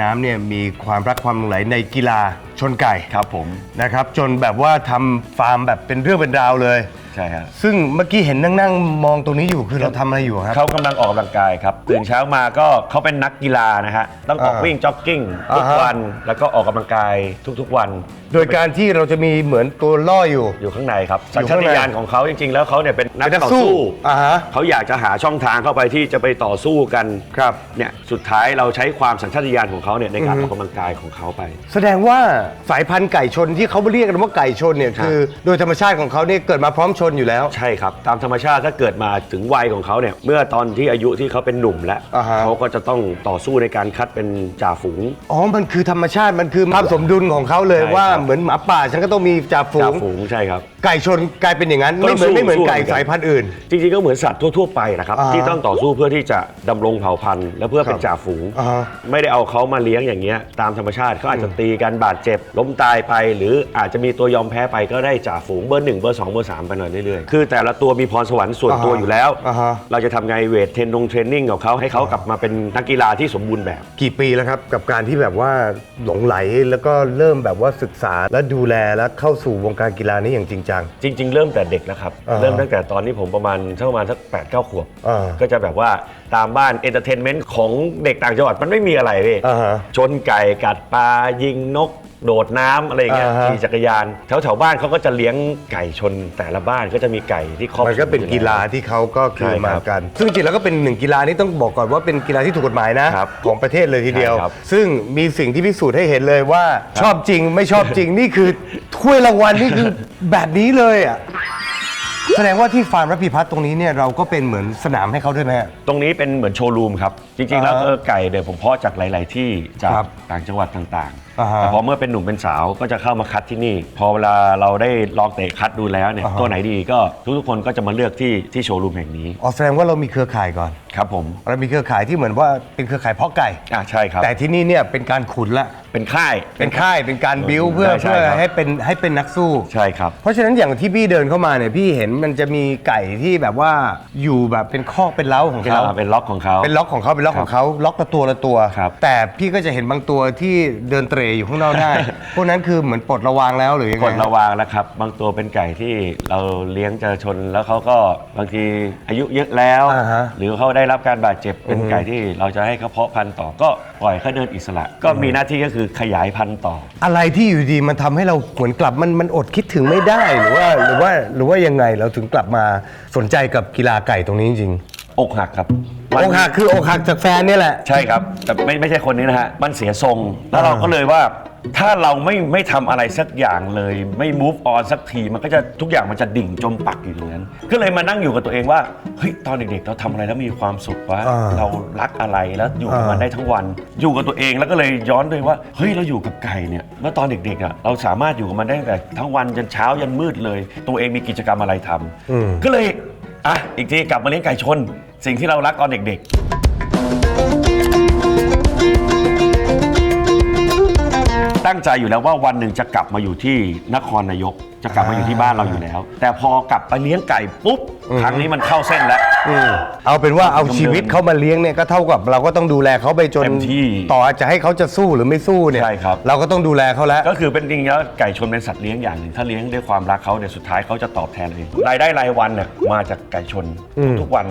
น้ำเนี่ยมีความรักความหลงไหลในกีฬาชนไก่ครับผมนะครับจนแบบว่าทำฟาร์มแบบเป็นเรื่องเป็นราวเลยใช่ครับซึ่งเมื่อกี้เห็นนั่งๆมองตรงนี้อยู่คือเราทำอะไรอยู่ครับ เขากำลังออกกำลังกายครับตื่นเช้ามาก็เขาเป็นนักกีฬานะฮะต้องออกอ่าวิ่งจ็อกกิ้งทุกอ่าฮะ วันแล้วก็ออกกำลังกายทุกๆวัน โดยการที่เราจะมีเหมือนตัวล่ออยู่ อยู่ข้างในครับอสัยู่ญข้าชางในตญาณของเขาจริง ๆ แล้วเขาเนี่ยเป็นนักเป็นนักต่อสู้สู้ อ่าฮะ เขาอยากจะหาช่องทางเข้าไปที่จะไปต่อสู้กันครับเนี่ยสุดท้ายเราใช้ความสัญชาตญาณของเขาเนี่ยในการอืออฮึอกกำลังกายของเขาไป แสดงว่าสายพันธุ์ไก่ชนที่เขาเรียกกันว่าไก่ชนเนี่ยครับคือ โดยธรรมชาติของเขาเนี่ยเกิดมาพร้อมชนอยู่แล้ว ใช่ครับ ตามธรรมชาติถ้าเกิดมาถึงวัยของเขาเนี่ยเมื่อตอนที่อายุที่เขาเป็นหนุ่มแล้วอ่าฮะ เขาก็จะต้องต่อสู้ในการคัดเป็นจ่าฝูง อ๋อ มันคือธรรมชาติมันคือความสมดุลของเขาเลยใช่ว่าครับ เหมือนหมาป่าฉันก็ต้องมีจ่าฝูจ่าง ฝูงใช่ครับ ไก่ชนกลายเป็นอย่างนั้นก็ไม่เหมือนสู้ไม่เหมือนสู้ไก่เหมือนกันสายพันธุ์อื่น จริงๆ ก็เหมือนสัตว์ทั่ว ๆ ไปนะครับ อ่าฮะที่ต้องต่อสู้เพื่อที่จะดำรงเผ่าพันธุ์ และเพื่อเป็ครันบจ่าฝูง อ่าฮะไม่ได้เอาเขามาเลี้ยงอย่างเงี้ยตามธรรมชาติเขาอาจจะตีกันบาดเจ็บ ล้มตายไป หรืออาจจะมีตัวยอมแพ้ไปก็ได้จ่าฝูงเบอร์หนึ่งเบอร์สองเบอร์สามไปหน่อยเรื่อยๆคือแต่ละตัวมีพรสวรรค์ส่วนตัวอ่าฮะอยู่แล้ว อ่าฮะ เราจะทำไงเวทเทรนนงเทรนนิ่งของเขาให้เขากลับมาเป็นนักกีฬาที่สมบูรณ์แบบ กี่ปีแล้วครับ กับการที่แบบว่าหลงไหลแล้วก็เริ่มแบบว่าศึกษาและดูแลและเข้าสู่วงการกีฬานี้อย่างจริงจัง จริง ๆ เริ่มแต่เด็กแล้วครับ อ่าฮะเริ่มตั้งแต่ตอนนี้ผมประมาณสักประมาณสักแปดเก้าขวบ อ่าก็จะแบบว่าตามบ้านเอนเตอร์เทนเมนต์ของเด็กต่างจังหวัดมันไม่มีอะไรพี่อ่าฮะชนไก่กัดปลายิงนก โดดน้ำอะไรอย่างเงี้ยอ่าฮะ ขี่จักรยานแถวแถวๆบ้านเขาก็จะเลี้ยงไก่ชนแต่ละบ้านก็จะมีไก่ที่ครอบมันก็เป็นอยู่กีฬาแล้ว ที่เขาก็คือใช่ครับมากัน ซึ่งจริงๆแล้วก็เป็นหนึ่งกีฬานี้ต้องบอกก่อนว่าเป็นกีฬาที่ถูกกฎหมายนะ ครับของประเทศเลยทีเดียว ใช่ครับ ซึ่งมีสิ่งที่พิสูจน์ให้เห็นเลยว่าชอบจริงไม่ชอบจริงนี่คือถ้วยรางวัลนี่คือแบบนี้เลยอะ แสดงว่าที่ฟาร์มรพีพัฒน์ตรงนี้เนี่ยเราก็เป็นเหมือนสนามให้เขาด้วยไหมฮะ ตรงนี้เป็นเหมือนโชว์รูมครับ จริงๆ แล้วอ่าฮะเออไก่เดี๋ยวผมเพาะจากหลาย ๆ ที่จากครับต่างจังหวัดต่างอ่าๆฮะแต่พอเมื่อเป็นหนุ่มเป็นสาวก็จะเข้ามาคัดที่นี่ พอเวลาเราได้ลองเตะคัดดูแล้วเนี่ยอ่าฮะ ตัวไหนดีก็ทุกๆคนก็จะมาเลือกที่ที่โชว์รูมแห่งนี้ อ๋อแสดงว่าเรามีเครือข่ายก่อนครับผมเรามีเครือข่ายที่เหมือนว่าเป็นเครือข่ายเพาะไก่ อ่าใช่ครับแต่ที่นี่เนี่ยเป็นการขุนละ เป็นค่าย เป็นค่ายเป็นการบิวเพื่อใช่เพื่อครับ ให้เป็นให้เป็นนักสู้ ใช่ครับ เพราะฉะนั้นอย่างที่พี่เดินเข้ามาเนี่ยพี่เห็นมันจะมีไก่ที่แบบว่าอยู่แบบเป็นคอกเป็นเล้าของเป็นเขาเป็นล็อกของเขา เป็นล็อกของเขาเป็นล็อกของเขาล็อกละตัวละตัว ครับแต่พี่ก็จะเห็นบางตัวที่เดินเตรอยู่ข้างนอกได้ พวกนั้นคือเหมือนปลดระวางแล้วหรือยังไง กดระวางแล้วครับ บางตัวเป็นไก่ที่เราเลี้ยงจะชนแล้วเขาก็บางทีอายุเยอะแล้ว อ่าฮะหรือเขาได้รับการบาดเจ็บเป็นอือฮึไก่ที่เราจะให้เขาเพาะพันธุ์ต่อก็ปล่อยเขาเดินอิสระ ก็มีหน้าที่ก็คือขยายพันธุ์ต่อ อะไรที่อยู่ดีมันทำให้เราหวนกลับมันมันอดคิดถึงไม่ได้หรือว่าหรือว่าหรือว่ายังไงเราถึงกลับมาสนใจกับกีฬาไก่ตรงนี้จริงอกหักครับๆอกหักคืออกหักจากแฟนเนี่ยแหละ ใช่ครับ แต่ไม่ไม่ใช่คนนี้นะฮะ มันเสียทรง แล้วเราก็เลยว่า ถ้าเราไม่ไม่ทำอะไรสักอย่างเลย ไม่ move on สักทีมันก็จะทุกอย่างมันจะดิ่งจมปักอยู่ตรงนั้น ก็เลยมานั่งอยู่กับตัวเองว่าเฮ้ยตอนเด็กๆเราทำอะไรแล้วมีความสุขวะอ่าเรารักอะไรแล้วอยู่กับมันอ่า ได้ทั้งวัน อยู่กับตัวเองแล้วก็เลยย้อนด้วยว่าเฮ้ยเราอยู่กับไก่เนี่ยเมื่อตอนเด็กๆอะเราสามารถอยู่กับมันได้ตั้งแต่ทั้งวันจนเช้ายันมืดเลย ตัวเองมีกิจกรรมอะไรทำ อืม ก็เลย อะ อีกทีกลับมาเลี้ยงไก่ชน สิ่งที่เรารักตอนเด็ก ตั้งใจอยู่แล้วว่าวันหนึ่งจะกลับมาอยู่ที่นครนายก จะกลับมาอยู่ที่บ้านเราอยู่แล้ว แต่พอกลับไปเลี้ยงไก่ปุ๊บครั้งนี้มันเข้าเส้นแล้ว อืมเอาเป็นว่าเอาชีวิตเขามาเลี้ยงเนี่ยก็เท่ากับเราก็ต้องดูแลเขาไปจนเต็มที่ต่อจะให้เขาจะสู้หรือไม่สู้เนี่ยใช่ครับ เราก็ต้องดูแลเขาแล้วก็คือเป็นจริงๆแล้วไก่ชนเป็นสัตว์เลี้ยงอย่างหนึ่งถ้าเลี้ยงด้วยความรักเขาเนี่ยสุดท้ายเขาจะตอบแทนเองรายได้รายวันเนี่ยมาจากไก่ชนอืมทุกๆวัน